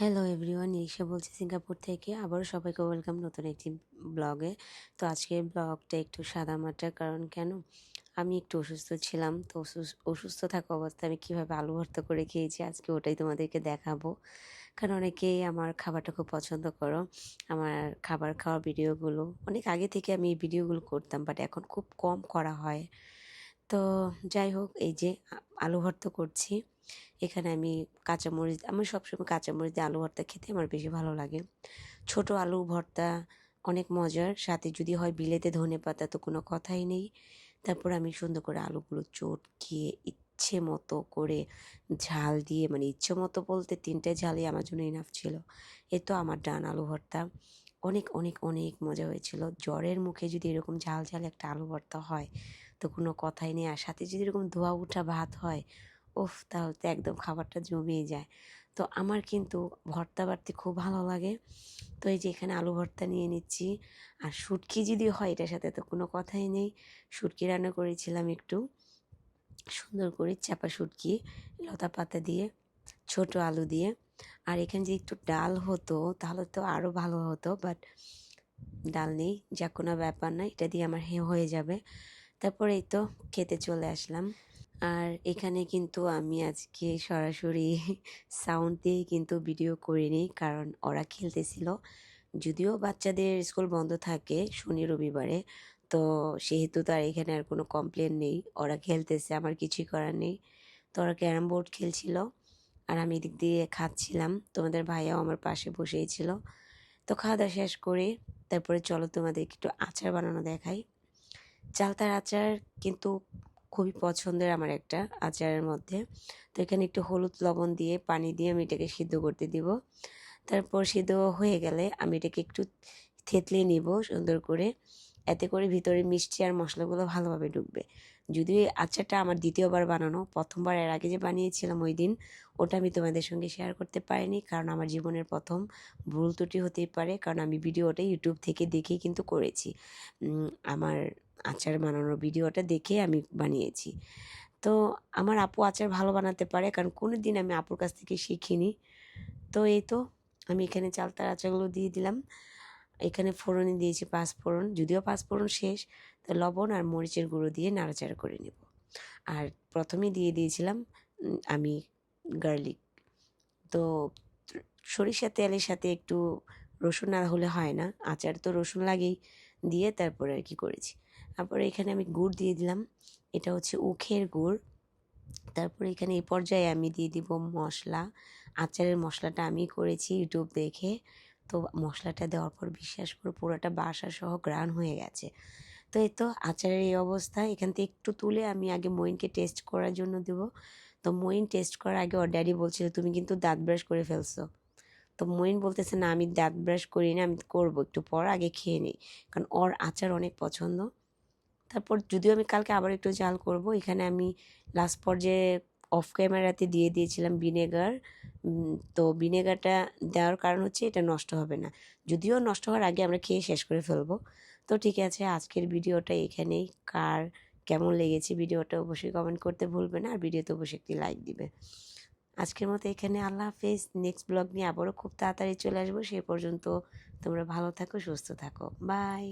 Hello everyone নিশা বলছি Singapore থেকে আবারও সবাইকে ওয়েলকাম নতুন একটি ব্লগে তো আজকের ব্লগটা একটু সাদামাটা কারণ কেন? আমি একটু অসুস্থ ছিলাম, তো অসুস্থ থাকা অবস্থায় আমি কীভাবে আলু ভর্তা করে খেয়েছি আজকে ওটাই তোমাদেরকে দেখাবো। কারণ অনেকেই আমার খাবারটা খুব পছন্দ করো, আমার খাবার খাওয়ার ভিডিওগুলো। অনেক আগে থেকে আমি এই ভিডিওগুলো করতাম বাট এখন খুব কম করা হয়। তো যাই হোক, এই যে আলু ভর্তা করছি। এখানে আমি কাঁচামরিচ আমি সবসময় কাঁচামরিচ দিয়ে আলু ভর্তা খেতে আমার বেশি ভালো লাগে। ছোট আলু ভর্তা অনেক মজার, সাথে যদি হয় বিলেতে ধনে পাতা তো কোনো কথাই নেই। তারপর আমি সুন্দর করে আলুগুলো চটকিয়ে ইচ্ছে মতো করে ঝাল দিয়ে মানে ইচ্ছে মতো বলতে তিনটে ঝালই আমার জন্য ইনাফ ছিল। এ তো আমার ডান আলু ভর্তা। অনেক অনেক অনেক মজা হয়েছিল। জ্বরের মুখে যদি এরকম ঝাল ঝাল একটা আলু ভর্তা হয় তো কোনো কথাই নেই। আর সাথে যদি এরকম ধোয়া উঠা ভাত হয় উফ, তাহলে তো একদম খাবারটা জমিয়ে যায়। তো আমার কিন্তু ভর্তা বাড়তে খুব ভালো লাগে। তো এই যে এখানে আলু ভর্তা নিয়ে নিচ্ছি। আর শুটকি যদি হয়, এটার সাথে তো কোনো কথাই নেই। শুটকি রান্না করেছিলাম একটু। সুন্দর করে চাপা শুটকি, লতা পাতা দিয়ে, ছোট আলু দিয়ে। আর এখানে যদি একটু ডাল হতো, তাহলে তো আরও ভালো হতো। বাট ডাল নেই, যা কোনো ব্যাপার না, এটা দিয়ে আমার হয়ে যাবে। তারপরে এই তো খেতে চলে আসলাম। আর এখানে কিন্তু আমি আজকে সরাসরি সাউন্ড দিয়ে কিন্তু ভিডিও করিনি, কারণ ওরা খেলতেছিল। যদিও বাচ্চাদের স্কুল বন্ধ থাকে শনি রবিবারে, তো সেহেতু তার এখানে আর কোনো কমপ্লেন নেই। ওরা খেলতেছে, আমার কিছুই করার নেই। তো ওরা ক্যারাম বোর্ড খেলছিল আর আমি এদিক দিয়ে খাচ্ছিলাম। তোমাদের ভাইয়াও আমার পাশে বসেই ছিল। তো খাওয়া দাওয়া শেষ করে তারপরে চলো তোমাদের একটু আচার বানানো দেখাই। চালতার আচার কিন্তু খুবই পছন্দের আমার একটা আচারের মধ্যে। তো এখানে একটু হলুদ লবণ দিয়ে, পানি দিয়ে আমি এটাকে সিদ্ধ করতে দিব। তারপর সিদ্ধ হয়ে গেলে আমি এটাকে একটু থেতলিয়ে নিব সুন্দর করে। এতে করে ভিতরে মিষ্টি আর মশলাগুলো ভালোভাবে ঢুকবে। এই আচারটা আমার দ্বিতীয়বার বানানো, প্রথমবার এর আগে যে বানিয়েছিলাম ওই দিন, ওটা আমি তোমাদের সঙ্গে শেয়ার করতে পারিনি কারণ আমার জীবনের প্রথম ভুল ত্রুটি হতেই পারে। কারণ আমি ভিডিওটা ইউটিউব থেকে দেখেই কিন্তু করেছি। আমার আচার বানানোর ভিডিওটা দেখে আমি বানিয়েছি। তো আমার আপু আচার ভালো বানাতে পারে, কারণ কোনো দিন আমি আপুর কাছ থেকে শিখিনি। তো এই তো, আমি এখানে চালতার আচারগুলো দিয়ে দিলাম। এখানে ফোড়নে দিয়েছি পাঁচ ফোড়ন। যদিও পাঁচ ফোড়ন শেষ, তো লবণ আর মরিচের গুঁড়ো দিয়ে নাড়াচাড়া করে নেব। আর প্রথমেই দিয়ে দিয়েছিলাম আমি গার্লিক। তো সরিষা তেলের সাথে একটু রসুন না হলে হয় না, আচার তো রসুন লাগেই। দিয়ে তারপরে আর কি করেছি। তারপরে এখানে আমি গুড় দিয়ে দিলাম। এটা হচ্ছে উখের গুড়। তারপরে এখানে এই পর্যায়ে আমি দিয়ে দিব মশলা। আচারের মশলাটা আমি করেছি ইউটিউব দেখে। তো মশলাটা দেওয়ার পর বিশ্বাস করে পুরোটা বাসা সহ গ্রান হয়ে গেছে। তো এই তো আচারের এই অবস্থা। এখান থেকে একটু তুলে আমি আগে মইনকে টেস্ট করার জন্য দেবো। তো মইন টেস্ট করার আগে ওর ড্যাডি বলছিল, তুমি কিন্তু দাঁত ব্রাশ করে ফেলছো। তো মইন বলতেছে, না, আমি দাঁত ব্রাশ করি না, আমি করব, একটু পর আগে খেয়ে নিই। কারণ ওর আচার অনেক পছন্দ। তারপর যদিও আমি কালকে আবার একটু জাল করব, এখানে আমি লাস্ট পর্যায়ে অফ ক্যামেরাতে দিয়ে দিয়েছিলাম ভিনেগার তো ভিনেগারটা দেওয়ার কারণ হচ্ছে এটা নষ্ট হবে না। যদিও নষ্ট হওয়ার আগে আমরা খেয়ে শেষ করে ফেলব। তো ঠিক আছে, আজকের ভিডিওটা এখানেই। কার কেমন লেগেছে ভিডিওটা অবশ্যই কমেন্ট করতে ভুলবে না, আর ভিডিওতে অবশ্যই একটি লাইক দিবে। আজকের মতো এখানে, আল্লাহ হাফেজ। নেক্সট ব্লগ নিয়ে আবারও খুব তাড়াতাড়ি চলে আসব। সে পর্যন্ত তোমরা ভালো থাকো, সুস্থ থাকো। বাই